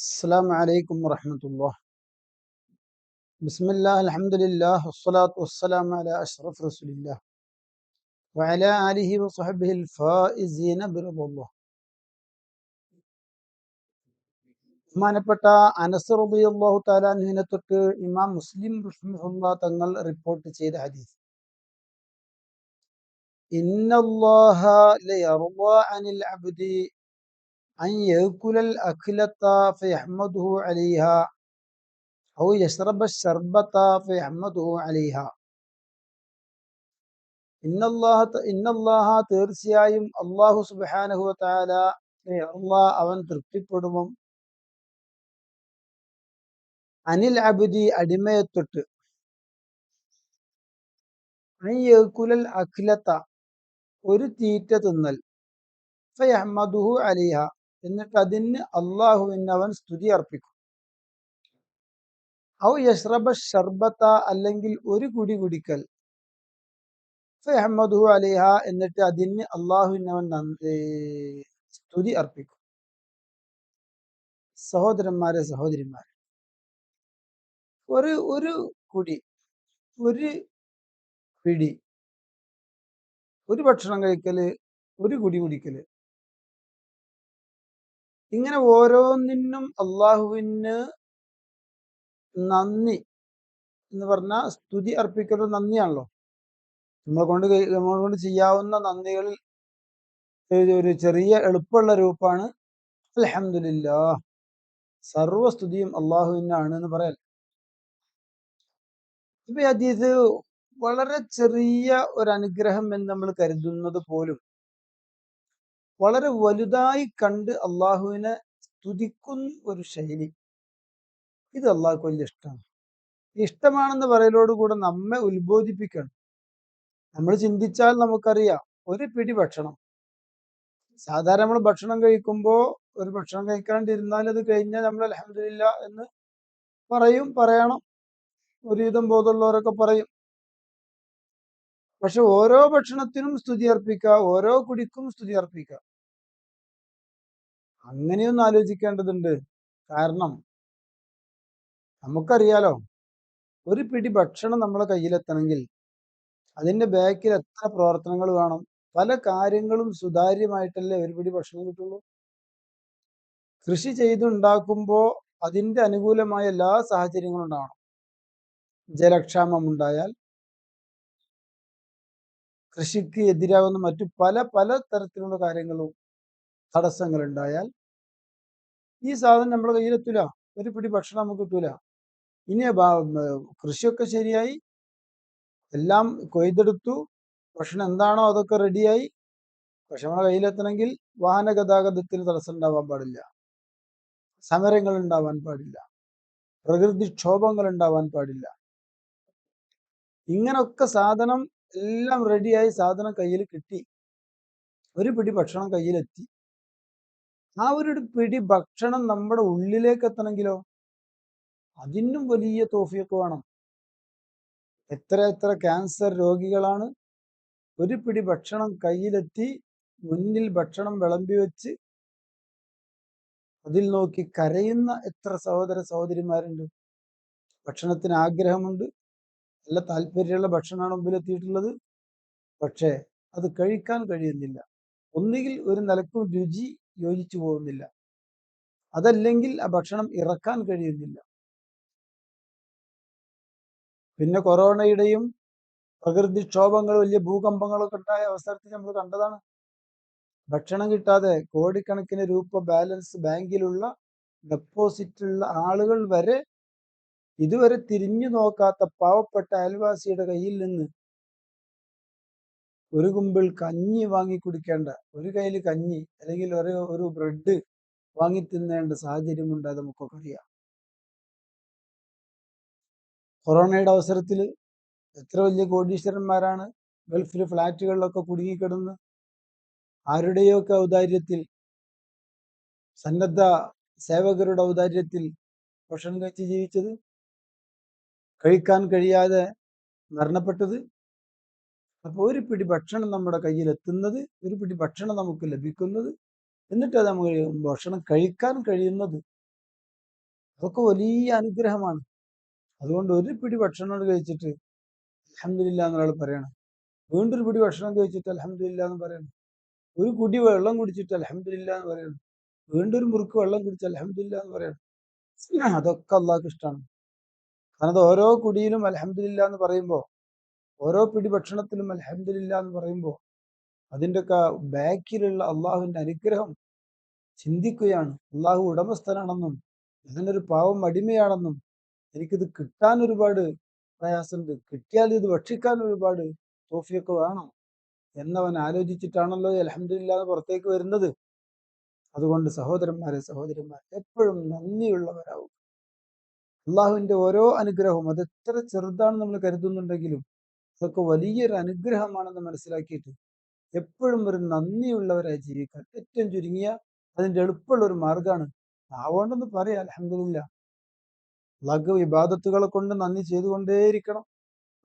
السلام عليكم ورحمة الله بسم الله الحمد لله والصلاة والسلام على أشرف رسول الله وعلى آله وصحبه الفائزين برضا الله ബഹുമാനപ്പെട്ട അനസ് റളിയല്ലാഹു തആല അൻഹുവിനെ തൊട്ട് ഇമാം മുസ്ലിം റഹ്മഹുല്ലാ തങ്ങൾ റിപ്പോർട്ട് ചെയ്ത ഹദീസ് ഇന്നല്ലാഹ ലയർദാ അനിൽ അബ്ദി അൻ യഅകുലൽ അഖ്ലത ഫയഹ്മദുഹു അലൈഹാ ഔ യശ്റബ ശർബത ഫയഹ്മദുഹു അലൈഹാ ഇന്നല്ലാഹ ഇന്നല്ലാഹ തീർച്ചയായും അല്ലാഹു സുബ്ഹാനഹു വ തആല ലയർദാ അവൻ തൃപ്തിപ്പെടും അനിൽ അബുദി അടിമയെ തൊട്ട് കുലൽ അഖിലത്ത ഒരു തീറ്റ തിന്നൽ ഫയഹ്മദുഹു അലിഹ എന്നിട്ട് അതിന് അള്ളാഹുവിന് അവൻ സ്തുതി അർപ്പിക്കും. ഔ യഷ്റബ ഷർബത്ത അല്ലെങ്കിൽ ഒരു കുടി കുടിക്കൽ. ഫയഹ്മദുഹു അലിഹ എന്നിട്ട് അതിന് അള്ളാഹുവിന് അവൻ സ്തുതി അർപ്പിക്കും. സഹോദരന്മാരെ സഹോദരിമാരെ. ഒരു ഒരു കുടി ഒരു പിടി ഒരു ഭക്ഷണം കഴിക്കൽ ഒരു കുടി കുടിക്കൽ. ഇങ്ങനെ ഓരോന്നിനും അള്ളാഹുവിന് നന്ദി എന്ന് പറഞ്ഞാൽ സ്തുതി അർപ്പിക്കുന്നത് നന്ദിയാണല്ലോ. നമ്മളെ കൊണ്ട് നമ്മളെ കൊണ്ട് ചെയ്യാവുന്ന നന്ദികളിൽ ഒരു ചെറിയ എളുപ്പമുള്ള രൂപമാണ്. അലഹമില്ല സർവസ്തുതിയും അള്ളാഹുവിനാണ് എന്ന് പറയാൻ. ഇപ്പൊ അതീത് വളരെ ചെറിയ ഒരു അനുഗ്രഹം എന്ന് നമ്മൾ കരുതുന്നത് പോലും വളരെ വലുതായി കണ്ട് അള്ളാഹുവിനെ സ്തുതിക്കുന്ന ഒരു ശൈലി. ഇത് അള്ളാഹുക്ക് വലിയ ഇഷ്ടമാണ് ഇഷ്ടമാണെന്ന് പറയലോടുകൂടെ നമ്മെ ഉത്ബോധിപ്പിക്കണം. നമ്മൾ ചിന്തിച്ചാൽ നമുക്കറിയാം ഒരു പിടി ഭക്ഷണം. സാധാരണ നമ്മൾ ഭക്ഷണം കഴിക്കുമ്പോൾ ഒരു ഭക്ഷണം കഴിക്കാണ്ടിരുന്നാൽ അത് കഴിഞ്ഞാൽ നമ്മൾ അലഹമില്ല എന്ന് പറയും പറയണം. ഒരുവിധം ബോധമുള്ളവരൊക്കെ പറയും. പക്ഷെ ഓരോ ഭക്ഷണത്തിനും സ്തുതി അർപ്പിക്കുക ഓരോ കുടിക്കും സ്തുതി അർപ്പിക്കുക. അങ്ങനെയൊന്നും ആലോചിക്കേണ്ടതുണ്ട്. കാരണം നമുക്കറിയാലോ ഒരു പിടി ഭക്ഷണം നമ്മളെ കയ്യിലെത്തണമെങ്കിൽ അതിന്റെ ബാക്കിൽ എത്ര പ്രവർത്തനങ്ങൾ വേണം പല കാര്യങ്ങളും സുതാര്യമായിട്ടല്ലേ ഒരു പിടി ഭക്ഷണം കിട്ടുള്ളൂ? കൃഷി ചെയ്തുണ്ടാക്കുമ്പോൾ അതിന്റെ അനുകൂലമായ എല്ലാ സാഹചര്യങ്ങളും ഉണ്ടാവണം. ജലക്ഷാമം ഉണ്ടായാൽ കൃഷിക്ക് എതിരാകുന്ന മറ്റു പല പല തരത്തിലുള്ള കാര്യങ്ങളും തടസ്സങ്ങൾ ഉണ്ടായാൽ ഈ സാധനം നമ്മുടെ കയ്യിലെത്തൂല ഒരു പിടി ഭക്ഷണം നമുക്ക് കിട്ടൂല. ഇനി കൃഷിയൊക്കെ ശരിയായി. എല്ലാം കൊയ്തെടുത്തു. ഭക്ഷണം എന്താണോ അതൊക്കെ റെഡിയായി. പക്ഷെ നമ്മുടെ കയ്യിലെത്തണമെങ്കിൽ വാഹന ഗതാഗതത്തിന് തടസ്സം ഉണ്ടാവാൻ പാടില്ല. സമരങ്ങൾ ഉണ്ടാവാൻ പാടില്ല. പ്രകൃതിക്ഷോഭങ്ങൾ ഉണ്ടാവാൻ പാടില്ല. ഇങ്ങനൊക്കെ സാധനം എല്ലാം റെഡിയായി സാധനം കയ്യിൽ കിട്ടി. ഒരു പിടി ഭക്ഷണം കയ്യിലെത്തി ആ ഒരു പിടി ഭക്ഷണം നമ്മുടെ ഉള്ളിലേക്ക് എത്തണമെങ്കിലോ അതിനും വലിയ തോഫിയൊക്കെ വേണം. എത്ര എത്ര ക്യാൻസർ രോഗികളാണ് ഒരു പിടി ഭക്ഷണം കയ്യിലെത്തി മുന്നിൽ ഭക്ഷണം വിളമ്പി വെച്ച് അതിൽ നോക്കി കരയുന്ന എത്ര സഹോദര സഹോദരിമാരുണ്ട്. ഭക്ഷണത്തിന് ആഗ്രഹമുണ്ട്. നല്ല താല്പര്യമുള്ള ഭക്ഷണമാണ് മുമ്പിലെത്തിയിട്ടുള്ളത്. പക്ഷേ അത് കഴിക്കാൻ കഴിയുന്നില്ല. ഒന്നുകിൽ ഒരു നിലക്കും രുചി യോജിച്ചു പോകുന്നില്ല. അതല്ലെങ്കിൽ ആ ഭക്ഷണം ഇറക്കാൻ കഴിയുന്നില്ല. പിന്നെ കൊറോണയുടെയും പ്രകൃതിക്ഷോഭങ്ങൾ വലിയ ഭൂകമ്പങ്ങളൊക്കെ ഉണ്ടായ അവസരത്തിൽ നമ്മൾ കണ്ടതാണ്. ഭക്ഷണം കിട്ടാതെ കോടിക്കണക്കിന് രൂപ ബാലൻസ് ബാങ്കിലുള്ള ഡെപ്പോസിറ്റുള്ള ആളുകൾ വരെ ഇതുവരെ തിരിഞ്ഞു നോക്കാത്ത പാവപ്പെട്ട അയൽവാസിയുടെ കയ്യിൽ നിന്ന് ഒരു കുമ്പിൾ കഞ്ഞി വാങ്ങി കുടിക്കേണ്ട ഒരു കയ്യിൽ കഞ്ഞി അല്ലെങ്കിൽ ഒരു ഒരു ബ്രെഡ് വാങ്ങി തിന്നേണ്ട സാഹചര്യം ഉണ്ടായത് നമുക്കൊക്കെ അറിയാം. കൊറോണയുടെ അവസരത്തിൽ എത്ര വലിയ കോടീശ്വരന്മാരാണ് ഗൾഫിൽ ഫ്ലാറ്റുകളിലൊക്കെ കുടുങ്ങിക്കിടന്ന് ആരുടെയൊക്കെ ഔദാര്യത്തിൽ സന്നദ്ധ സേവകരുടെ ഔദാര്യത്തിൽ ഭക്ഷണം കഴിച്ച് ജീവിച്ചത്? കഴിക്കാൻ കഴിയാതെ മരണപ്പെട്ടത്? അപ്പോൾ ഒരു പിടി ഭക്ഷണം നമ്മുടെ കയ്യിൽ എത്തുന്നത് ഒരു പിടി ഭക്ഷണം നമുക്ക് ലഭിക്കുന്നത് എന്നിട്ട് അത് നമുക്ക് ഭക്ഷണം കഴിക്കാൻ കഴിയുന്നത്. അതൊക്കെ വലിയ അനുഗ്രഹമാണ്. അതുകൊണ്ട് ഒരു പിടി ഭക്ഷണം കഴിച്ചിട്ട് അലഹമില്ല എന്നൊരാൾ പറയണം. വീണ്ടും ഒരു പിടി ഭക്ഷണം കഴിച്ചിട്ട് അലഹമില്ല എന്ന് പറയണം. ഒരു കുടി വെള്ളം കുടിച്ചിട്ട് അലഹമില്ല എന്ന് പറയണം. വീണ്ടും ഒരു മുറുക്ക് വെള്ളം കുടിച്ച് അലഹമില്ല എന്ന് പറയണം. അതൊക്കെ അള്ളാഹ്ക്ക് ഇഷ്ടമാണ് കാരണം അത് ഓരോ കുടിയിലും അലഹമില്ല എന്ന് പറയുമ്പോൾ ഓരോ പിടി ഭക്ഷണത്തിലും അലഹമില്ല എന്ന് പറയുമ്പോൾ അതിന്റെയൊക്കെ ബാക്കിലുള്ള അള്ളാഹുവിന്റെ അനുഗ്രഹം ചിന്തിക്കുകയാണ്. അള്ളാഹു ഉടമസ്ഥനാണെന്നും ഞാനൊരു പാവം അടിമയാണെന്നും എനിക്കിത് കിട്ടാൻ ഒരുപാട് പ്രയാസമുണ്ട്. കിട്ടിയാൽ ഇത് ഭക്ഷിക്കാൻ ഒരുപാട് തോഫിയൊക്കെ വേണം എന്നവൻ ആലോചിച്ചിട്ടാണല്ലോ അലഹമില്ല എന്ന് പുറത്തേക്ക് വരുന്നത്. അതുകൊണ്ട് സഹോദരന്മാരെ സഹോദരന്മാർ എപ്പോഴും നന്ദിയുള്ളവരാവും. അള്ളാഹുവിന്റെ ഓരോ അനുഗ്രഹവും അത് എത്ര നമ്മൾ കരുതുന്നുണ്ടെങ്കിലും അതൊക്കെ വലിയൊരു അനുഗ്രഹമാണെന്ന് മനസ്സിലാക്കിയിട്ട് എപ്പോഴും ഒരു നന്ദിയുള്ളവരായി ജീവിക്കാൻ ഏറ്റവും ചുരുങ്ങിയ അതിന്റെ എളുപ്പമുള്ള ഒരു മാർഗമാണ് ആവണ്ടെന്ന് പറയാം അലഹമില്ല അള്ളാഹ് വിവാദത്തുകളെ കൊണ്ട് നന്ദി ചെയ്തുകൊണ്ടേയിരിക്കണം.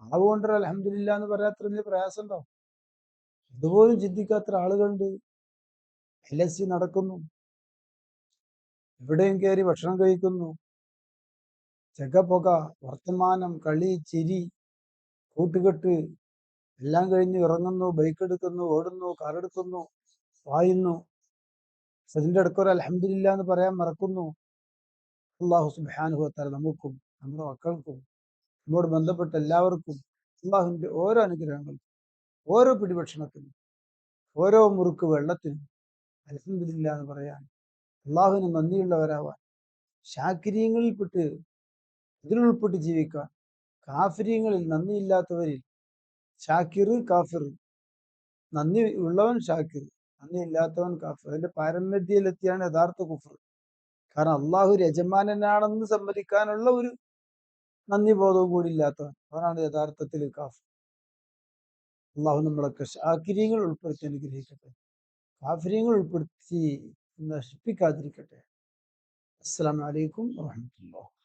ആവുകൊണ്ട് അലഹമില്ല എന്ന് പറയാത്ര വലിയ പ്രയാസം ഉണ്ടാവും അതുപോലും ചിന്തിക്കാത്ത ആളുകളുണ്ട് എൽ എസ് സി നടക്കുന്നു. എവിടെയും കയറി ഭക്ഷണം കഴിക്കുന്നു. ചെകപ്പുക വർത്തമാനം കളി ചിരി കൂട്ടുകെട്ട് എല്ലാം കഴിഞ്ഞ് ഇറങ്ങുന്നു ബൈക്ക് എടുക്കുന്നു ഓടുന്നു കാറെടുക്കുന്നു വായുന്നു. അതിന്റെ ഇടയ്ക്ക് ഒരു അലഹമില്ല എന്ന് പറയാൻ മറക്കുന്നു. അള്ളാഹു സുബാനുഭവത്താൽ നമുക്കും നമ്മുടെ മക്കൾക്കും നമ്മോട് ബന്ധപ്പെട്ട എല്ലാവർക്കും അള്ളാഹുവിന്റെ ഓരോ അനുഗ്രഹങ്ങൾക്കും ഓരോ പിടിഭക്ഷണത്തിനും ഓരോ മുറുക്ക് വെള്ളത്തിനും അലഹമില്ല എന്ന് പറയാൻ അള്ളാഹുവിന് നന്ദിയുള്ളവരാവാൻ ശാക്രീയങ്ങളിൽപ്പെട്ട് ഇതിലുൾപ്പെട്ട് ജീവിക്കാൻ കാഫിര്യങ്ങളിൽ നന്ദിയില്ലാത്തവരിൽ ഷാക്കിർ കാഫിർ. നന്ദി ഉള്ളവൻ ഷാക്കിർ നന്ദി ഇല്ലാത്തവൻ കാഫിർ. അതിന്റെ പാരമ്യതയിലെത്തിയാണ് യഥാർത്ഥ കുഫർ. കാരണം അള്ളാഹു യജമാനനാണെന്ന് സമ്മതിക്കാനുള്ള ഒരു നന്ദി ബോധവും കൂടി ഇല്ലാത്തവൻ. അവനാണ് യഥാർത്ഥത്തിൽ കാഫിർ. അള്ളാഹു നമ്മളൊക്കെ ഷാക്കിര്യങ്ങൾ ഉൾപ്പെടുത്തി അനുഗ്രഹിക്കട്ടെ. കാഫിര്യങ്ങൾ ഉൾപ്പെടുത്തി നശിപ്പിക്കാതിരിക്കട്ടെ. അസ്സാം വലൈക്കും വാഹമത്തുള്ള